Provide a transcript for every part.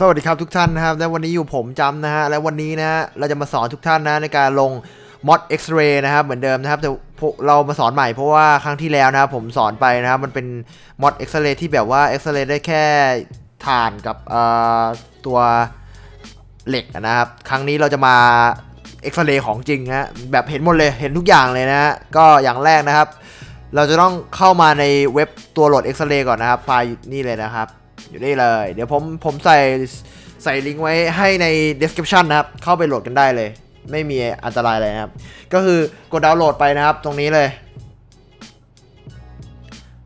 สวัสดีครับทุกท่านนะครับ และวันนี้อยู่ผมจำนะฮะ และวันนี้นะฮะเราจะมาสอนทุกท่านนะในการลงมอด X-ray นะครับเหมือนเดิมนะครับแต่เรามาสอนใหม่เพราะว่าครั้งที่แล้วนะครับผมสอนไปนะครับมันเป็นมอด X-ray ที่แบบว่า X-ray ได้แค่ถ่านกับตัวเหล็กนะครับ ครั้งนี้เราจะมา X-ray ของจริงนะฮะแบบเห็นหมดเลยเห็นทุกอย่างเลยนะฮะก็อย่างแรกนะครับ เราจะต้องเข้ามาในเว็บตัวโหลด X-ray ก่อนนะครับไฟล์นี่เลยนะครับ อยู่นี่เลย เดี๋ยวผมผมใส่ใส่ลิงก์ไว้ให้ใน description นะครับ เข้าไปโหลดกันได้เลย ไม่มีอันตรายอะไรนะครับ ก็คือกดดาวน์โหลดไปนะครับ ตรงนี้เลย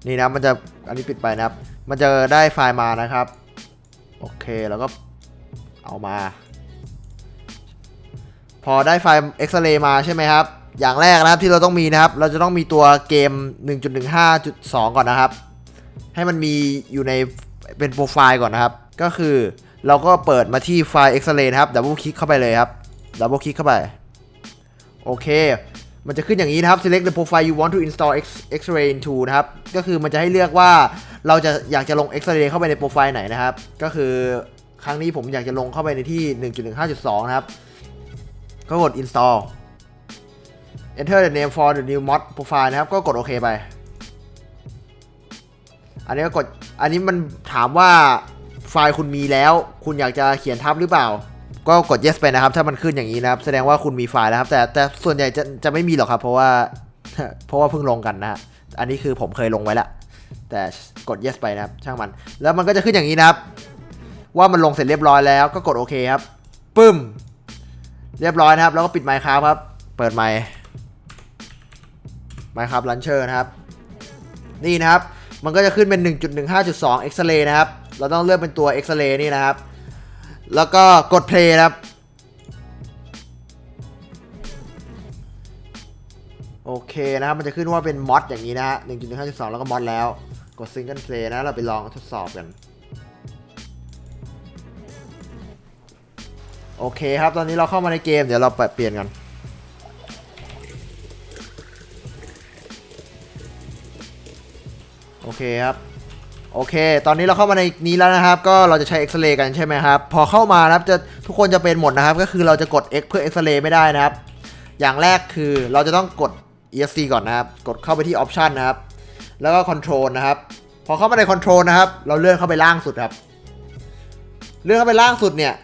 นี่นะมันจะอันนี้ปิดไปนะครับ มันจะได้ไฟล์มานะครับ โอเคแล้วก็เอามา พอได้ไฟล์ X-ray มาใช่ไหมครับ อย่างแรกนะครับที่เราต้องมีนะครับ เราจะต้องมีตัวเกม 1.15.2 ก่อนนะครับ ให้มันมีอยู่ใน เป็นโปรไฟล์ก่อนนะครับ ก็คือเราก็เปิดมาที่ไฟล์ X-ray นะครับดับเบิลคลิกเข้าไปเลยครับดับเบิลคลิกเข้าไป โอเค มันจะขึ้นอย่างนี้นะครับ select the profile you want to install X X-ray into นะครับ ก็คือมันจะให้เลือกว่าเราจะอยากจะลง X-ray เข้าไปในโปรไฟล์ไหนนะครับ ก็คือครั้งนี้ผมอยากจะลงเข้าไปในที่ 1.15.2 นะครับ ก็กด install enter the name for the new mod profile นะครับ ก็กดโอเคไป อันนี้ก็กด อันนี้มันถามว่าไฟล์คุณมีแล้ว คุณอยากจะเขียนทับหรือเปล่า ก็กด yes ไปนะครับ ถ้ามันขึ้นอย่างนี้นะครับ แสดงว่าคุณมีไฟล์แล้วครับ แต่แต่ส่วนใหญ่จะจะไม่มีหรอกครับ เพราะว่าเพราะว่าเพิ่งลงกันนะฮะ อันนี้คือผมเคยลงไว้แล้วแต่กด yes ไปนะครับ ช่างมัน แล้วมันก็จะขึ้นอย่างนี้นะครับ ว่ามันลงเสร็จเรียบร้อยแล้ว ก็กดโอเคครับ ปึ้ม เรียบร้อยนะครับ แล้วก็ปิดไมค์ครับครับ เปิดไมค์ไมค์ครับลันเชอร์นะครับ นี่นะครับ มันก็จะขึ้นเป็น 1.15.2 X-ray นะครับ เราต้องเลือกเป็นตัว X-ray นี่นะครับ แล้วก็กด play นะครับ โอเคนะครับ มันจะขึ้นว่าเป็นมอดอย่างนี้นะฮะ 1.15.2 แล้วก็มอดแล้ว กด single play นะ เราไปลองทดสอบกัน โอเคครับ ตอนนี้เราเข้ามาในเกม เดี๋ยวเราเปลี่ยนกัน โอเคครับ โอเค ตอนนี้เราเข้ามาในนี้แล้วนะครับ ก็เราจะใช้เอ็กซเรย์กันใช่ไหมครับ พอเข้ามานะครับจะทุกคนจะเป็นหมดนะครับ ก็คือเราจะกด X เพื่อเอ็กซเรย์ไม่ได้นะครับ อย่างแรกคือเราจะต้องกด ESC ก่อนนะครับ กดเข้าไปที่ Option นะครับ แล้วก็ Control นะครับ พอเข้ามาใน Control นะครับ เราเลื่อนเข้าไปล่างสุดครับ เลื่อนเข้าไปล่างสุดเนี่ย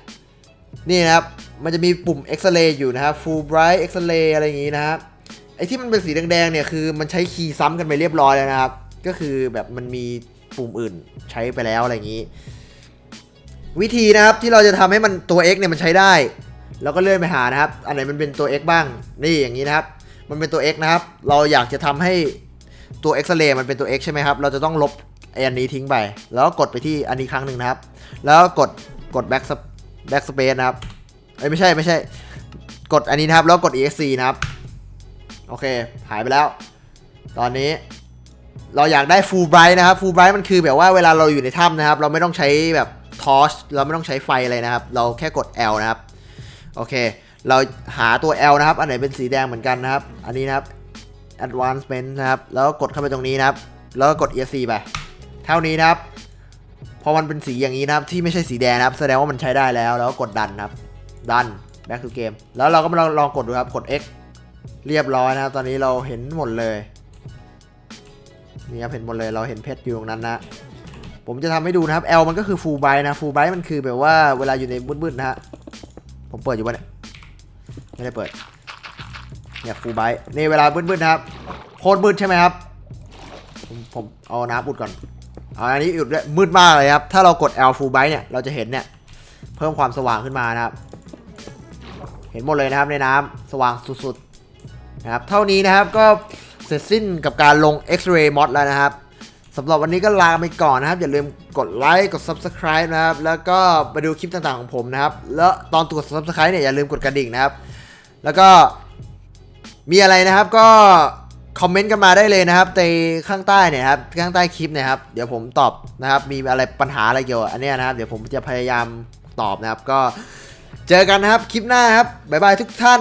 นี่นะครับ มันจะมีปุ่ม X-ray อยู่นะครับ Full Bright X-ray อะไรอย่างงี้นะครับ ไอ้ที่มันเป็นสีแดงๆเนี่ยคือมันใช้คีย์ซ้ำกันไปเรียบร้อยแล้วนะครับ ก็คือแบบมันมีปุ่มอื่นใช้ไปแล้วอะไรอย่างนี้ วิธีนะครับที่เราจะทำให้มันตัว X เนี่ยมันใช้ได้ เราก็เลื่อนไปหานะครับ อันไหนมันเป็นตัว X บ้างนี่อย่างนี้นะครับ มันเป็นตัว X นะครับ เราอยากจะทำให้ตัว X-ray มันเป็นตัว X ใช่ไหมครับ เราจะต้องลบไอ้อันนี้ทิ้งไป แล้วก็กดไปที่อันนี้ครั้งหนึ่งนะครับ แล้วกดกด back sp- back space นะครับเอ้ยไม่ใช่ไม่ใช่ กดอันนี้นะครับ แล้วกด exc นะครับ โอเค หายไปแล้ว ตอนนี้ เราอยากได้ full bright นะครับ full bright มันคือแบบว่าเวลาเราอยู่ในถ้ำนะครับ เราไม่ต้องใช้แบบทอร์ชเราไม่ต้องใช้ไฟอะไรนะครับ เราแค่กด L นะครับโอเค เราหาตัว L นะครับ อันไหนเป็นสีแดงเหมือนกันนะครับ อันนี้นะครับ advancement นะครับ แล้วก็กดเข้าไปตรงนี้นะครับ แล้วก็กด esc ไป เท่านี้นะครับ พอมันเป็นสีอย่างนี้นะครับ ที่ไม่ใช่สีแดงนะครับ แสดงว่ามันใช้ได้แล้ว แล้วกกดดันนะครับ ดัน back to game แล้วเราก็มาลองลองกดดูครับ กด X เรียบร้อยนะครับ ตอนนี้เราเห็นหมดเลย นี่ครับเห็นหมดเลยเราเห็นเพชรอยู่ตรงนั้นนะ ผมจะทำให้ดูนะครับ L มันก็คือ full bright นะ full bright มันคือแบบว่าเวลาอยู่ในมืดๆนะฮะผมเปิดอยู่ปะเนี่ยไม่ได้เปิดเนี่ย full bright นี่เวลามืดๆนะครับโคตรมืดใช่ไหมครับผมผมเอาน้ำอุดก่อนเอาอันนี้อุดด้วยมืดมากเลยครับถ้าเรากด L full bright เนี่ยเราจะเห็นเนี่ยเพิ่มความสว่างขึ้นมานะครับ เห็นหมดเลยนะครับในน้ำสว่างสุดๆนะครับ เท่านี้นะครับก็ เสร็จสิ้นกับการลง X-ray mod แล้วนะครับสำหรับวันนี้ก็ลาไปก่อนนะครับ อย่าลืมกดไลค์กด Subscribe นะครับ แล้วก็ไปดูคลิปต่างๆของผมนะครับ แล้วตอนกด Subscribe เนี่ยอย่าลืมกดกระดิ่งนะครับ แล้วก็มีอะไรนะครับก็คอมเมนต์กันมาได้เลยนะครับในข้างใต้เนี่ยครับข้างใต้คลิปนี่ยครับ เดี๋ยวผมตอบนะครับ มีอะไรปัญหาอะไรเกี่ยวอันนี้นะครับ เดี๋ยวผมจะพยายามตอบนะครับ ก็เจอกันนะครับคลิปหน้าครับบ๊ายบายทุกท่าน